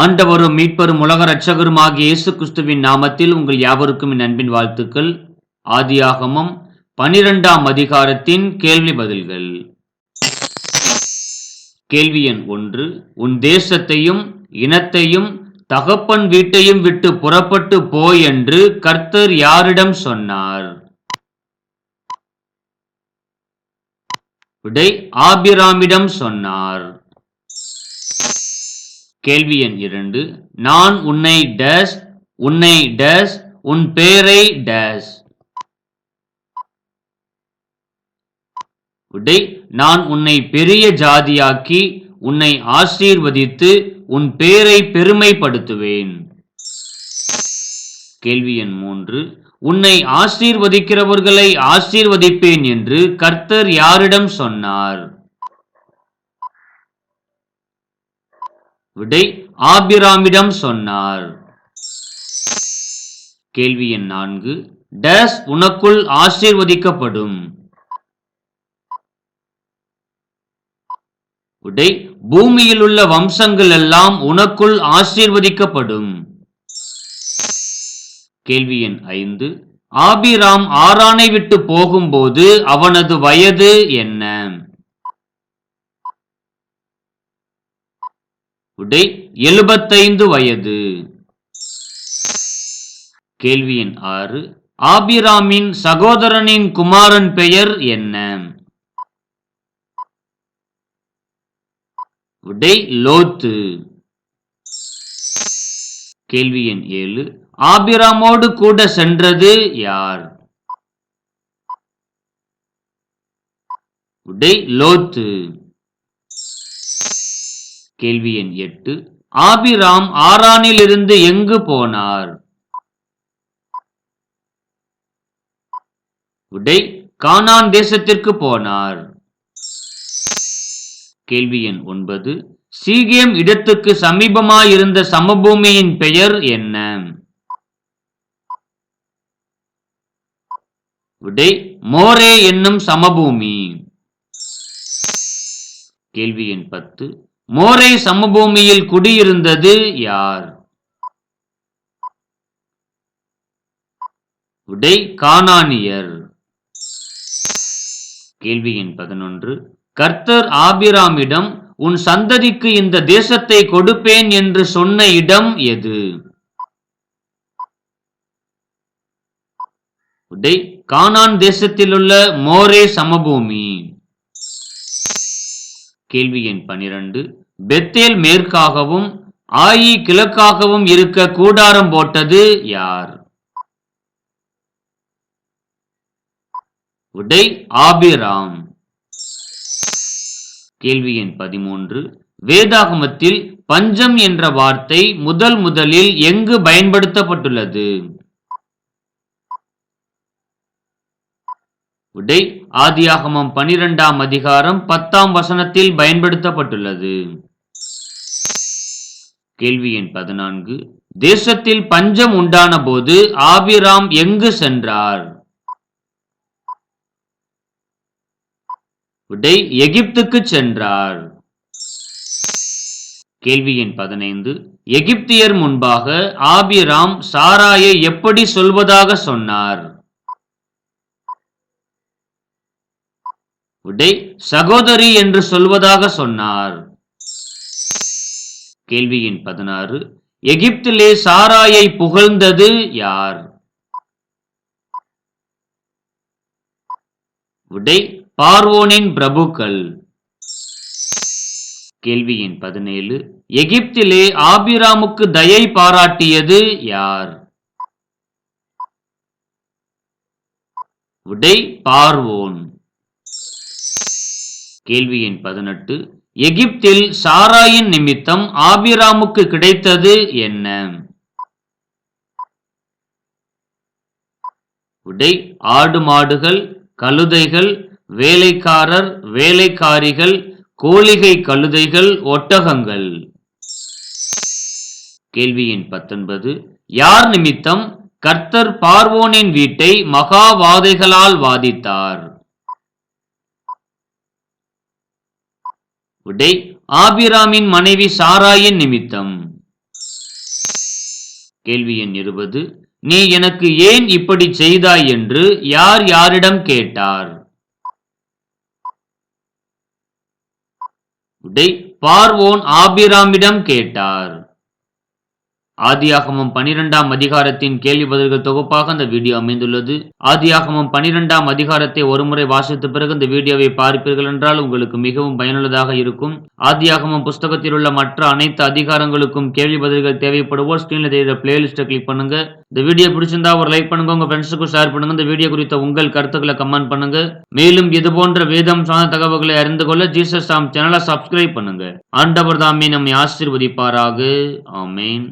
ஆண்டவரும் மீட்பரும் உலக ரட்சகரும் ஆகிய இயேசு கிறிஸ்துவின் நாமத்தில் உங்கள் யாவருக்கும் என் அன்பின் வாழ்த்துக்கள். ஆதியாகமம் பனிரெண்டாம் அதிகாரத்தின் கேள்வி பதில்கள். கேள்வி எண் ஒன்று. உன் தேசத்தையும் இனத்தையும் தகப்பன் வீட்டையும் விட்டு புறப்பட்டு போய் என்று கர்த்தர் யாரிடம் சொன்னார்? விடை ஆபிராமிடம் சொன்னார். கேள்வி எண் இரண்டு. நான் உன்னை டேஸ் உன்னை டேஸ் உன் பேரை டேஸ் விடை நான் உன்னை பெரிய ஜாதியாக்கி உன்னை ஆசீர்வதித்து உன் பேரை பெருமைப்படுத்துவேன். கேள்வி எண் மூன்று. உன்னை ஆசீர்வதிக்கிறவர்களை ஆசீர்வதிப்பேன் என்று கர்த்தர் யாரிடம் சொன்னார்? விடை ஆபிராமிடம் சொன்னார். கேள்வி எண் நான்கு. டேஸ் உனக்குள் ஆசீர்வதிக்கப்படும். விடை பூமியில் உள்ள வம்சங்கள் எல்லாம் உனக்குள் ஆசீர்வதிக்கப்படும். கேள்வி எண் ஐந்து. ஆபிராம் ஆரானை விட்டு போகும்போது அவனது வயது என்ன? உடை எழுபத்தைந்து வயது. கேள்வி எண் ஆறு. ஆபிராமின் சகோதரனின் குமாரன் பெயர் என்ன? விடை. லோத்து. கேள்வி எண் ஏழு. ஆபிராமோடு கூட சென்றது யார்? விடை. லோத்து. கேள்வி எண் எட்டு. ஆபிராம் ஆரானிலிருந்து எங்கு போனார்? விடை கானான் தேசத்திற்கு போனார். கேள்வி எண் ஒன்பது. சீகேம் இடத்துக்கு சமீபமாயிருந்த சமபூமியின் பெயர் என்ன? விடை மோரே என்னும் சமபூமி. கேள்வி எண் பத்து. மோரே சமபூமியில் குடியிருந்தது யார்? விடை கானானியர். கேள்வி எண் பதினொன்று. கர்த்தர் ஆபிராமிடம் உன் சந்ததிக்கு இந்த தேசத்தை கொடுப்பேன் என்று சொன்ன இடம் எது? விடை கானான் தேசத்திலுள்ள மோரே சமபூமி. கேள்வி எண் பனிரெண்டு. பெத்தேல் மேற்காகவும் ஆயி கிழக்காகவும் இருக்க கூடாரம் போட்டது யார்? விடை ஆபிராம். கேள்வி எண் பதிமூன்று. வேதாகமத்தில் பஞ்சம் என்ற வார்த்தை முதல் முதலில் எங்கு பயன்படுத்தப்பட்டுள்ளது? விடை ஆதியாகமம் பனிரெண்டாம் அதிகாரம் பத்தாம் வசனத்தில் பயன்படுத்தப்பட்டுள்ளது. கேள்வி எண் பதினான்கு. தேசத்தில் பஞ்சம் உண்டான போது ஆபிராம் எங்கு சென்றார்? விடை எகிப்துக்கு சென்றார். கேள்வி எண் பதினைந்து. எகிப்தியர் முன்பாக ஆபிராம் சாராயை எப்படி சொல்வதாக சொன்னார்? உடை சகோதரி என்று சொல்வதாக சொன்னார். கேள்வியின் பதினாறு. எகிப்திலே சாராயை புகழ்ந்தது யார்? விடை பார்வோனின் பிரபுக்கள். கேள்வியின் பதினேழு. எகிப்திலே ஆபிராமுக்கு தயை பாராட்டியது யார்? விடை பார்வோன். கேள்வி எண் பதினெட்டு எகிப்தில் சாராயின் நிமித்தம் ஆபிராமுக்கு கிடைத்தது என்ன? விடை ஆடு மாடுகள் கழுதைகள் வேலைக்காரர் வேலைக்காரிகள் கோழிகை கழுதைகள் ஒட்டகங்கள். கேள்வி எண் பத்தொன்பது யார் நிமித்தம் கர்த்தர் பார்வோனின் வீட்டை மகாவாதைகளால் வாதித்தார்? விடை ஆபிராமின் மனைவி சாராயின் நிமித்தம். கேள்வி எண் இருபது. நீ எனக்கு ஏன் இப்படி செய்தாய் என்று யார் யாரிடம் கேட்டார்? விடை பார்வோன் ஆபிராமிடம் கேட்டார். ஆதியாகமம் பனிரெண்டாம் அதிகாரத்தின் கேள்வி பதில்கள் தொகுப்பாக அந்த வீடியோ அமைந்துள்ளது. ஆதியாகமம் பனிரெண்டாம் அதிகாரத்தை ஒருமுறை வாசித்த பிறகு இந்த வீடியோவை பார்ப்பீர்கள் என்றால் உங்களுக்கு மிகவும் பயனுள்ளதாக இருக்கும். ஆதியாகமம் புஸ்தகத்தில் உள்ள மற்ற அனைத்து அதிகாரங்களுக்கும் கேள்வி பதில்கள் தேவைப்படுவோர் ஸ்கிரீன்ல தெரிகிற பிளேலிஸ்ட்டை கிளிக் பண்ணுங்க. இந்த வீடியோ பிடிச்சிருந்தா ஒரு லைக் பண்ணுங்க உங்க ஃப்ரெண்ட்ஸுக்கும் ஷேர் பண்ணுங்க இந்த வீடியோ குறித்த உங்கள் கருத்துக்களை கமெண்ட் பண்ணுங்க. மேலும் இது போன்ற வேதம் சார்ந்த தகவல்களை அறிந்து கொள்ள ஜீசஸ் சாம் சேனலை சப்ஸ்கிரைப் பண்ணுங்க. ஆண்டவர் தாமே நம்மை ஆசீர்வதிப்பாராக. ஆமேன்.